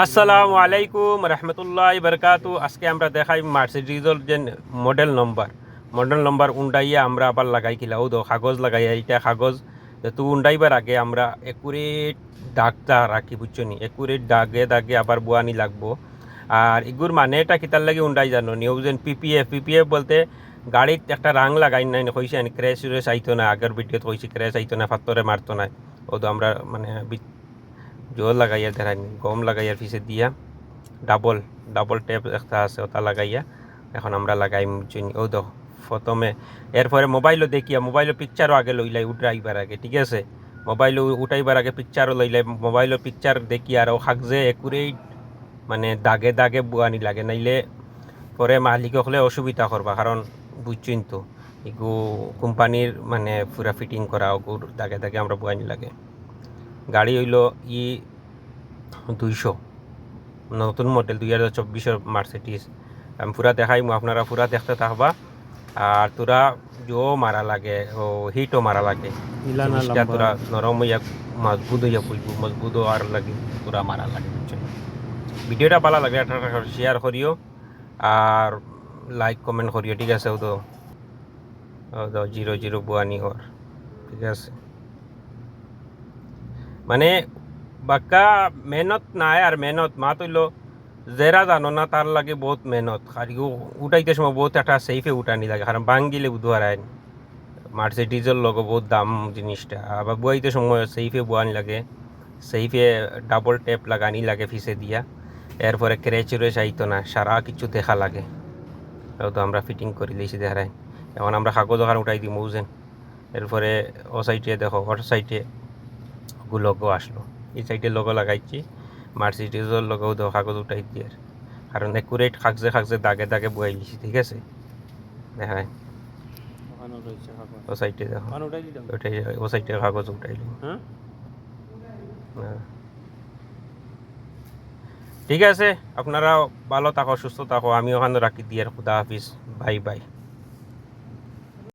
আসসালামু আলাইকুম রহমতুল্লাহ বরকাতু। আজকে আমরা দেখাই মার্সিডিজর যে মডেল নম্বর মডেল নম্বর উন্ডাইয়া আমরা আবার লাগাই কিলা ও কাগজ লাগাই এইটা কাগজ। তো উন্ডাইবার আগে আমরা একুরেট দাগটা রাখি, বুঝছ নি? একুরেট দাগে দাগে আবার বুয়ানি লাগবো। আর এগুর মানে এটা কিতার লাগে উন্ডাই জানো? নিউ যেন পিপিএফ পিপিএফ বলতে গাড়িত একটা রাং লাগাই নাই, কইছে ক্রেশ উরেশ আইতো না, আগের ভিডিওত কইছি ক্রেশ আইতো না ফাত্তরে মারতো না। ও তো আমরা মানে জোর লাগাইয়া দেখাই গম লাগাইয়ার পিছে দিয়া ডাবল ডাবল টেপ একটা আছে, ওটা লাগাইয়া এখন আমরা লাগাই ও দো প্রথমে, এরপরে মোবাইলও দেখিয়া মোবাইলের পিকচারও আগে লইলাই, উঠাইবার আগে, ঠিক আছে? মোবাইল উঠাইবার আগে পিকচারও লইলাই মোবাইলের পিকচার দেখি আর ও হাকজে একুরেই মানে দাগে দাগে বুয়ানি লাগে, নাইলে পরে মালিক হলে অসুবিধা করবা, কারণ বুঝছেন তো, এগু কোম্পানির মানে পুরা ফিটিং করা, ওগুর দাগে দাগে আমরা বুয়ানি লাগে। গাড়ি হইল ই দুইশো। নতুন মডেল দুই হাজার চব্বিশের মার্সিডিস আমি পুরা দেখাইমু আপনারা পুরা দেখতে থাকবা। আর তোরা জো মারা লাগে ও হিটও মারা লাগে। জিনিসটা তোরা নরম হইয়া মজবুত হইয়া পুইব মজবুত আর লাগে তোরা মারা লাগে বুঝছেন ভিডিওটা ভালো লাগে শেয়ার করিও আর লাইক কমেন্ট করিও ঠিক আছে তো জিরো জিরো বুয়ানি হর ঠিক আছে? মানে বাক্কা মেহনত নাই আর মেহনত, মা তৈল জেরা জানো না তার লাগে বহুত মেহনত। আর উঠাইতে সময় বহুত একটা সেফে উঠানি লাগে কারণ বাঙ্গিলে আইন মার্সিডিজের লগে বহুত দাম জিনিসটা আবার বুয়াইতে সময় সেইফে বুয়ানি লাগে সেইফে ডাবল টেপ লাগানি লাগে ফিসে দিয়া। এরপরে ক্রেচ উরেচ আইতো না সারা কিছু দেখা লাগে। তো আমরা ফিটিং করে দিয়েছি দেখায় এখন আমরা কাগজ ওখানে উঠাই দিই মৌজেন এরপরে ও সাইডে দেখো ওর সাইডে লোগো আসলো। এই সাইডে লোগো লাগাইছি মার্সিডিজের লোগো দেখো কাগজ উঠাই দিয়ে কারণ একুরেট খাকজে খাকজে দাগে দাগে বয়াই দিছি ঠিক আছে? দেখায় ওখানে কাগজ। ও সাইডে দেখো। উঠাই দিলাম। ওটাই ও সাইডে কাগজ উঠাইলো। ঠিক আছে আপনারা ভালো থাকো সুস্থ থাকো। আমি ওখানে রাখি দিয়ে খুদা হাফিজ। Bye bye.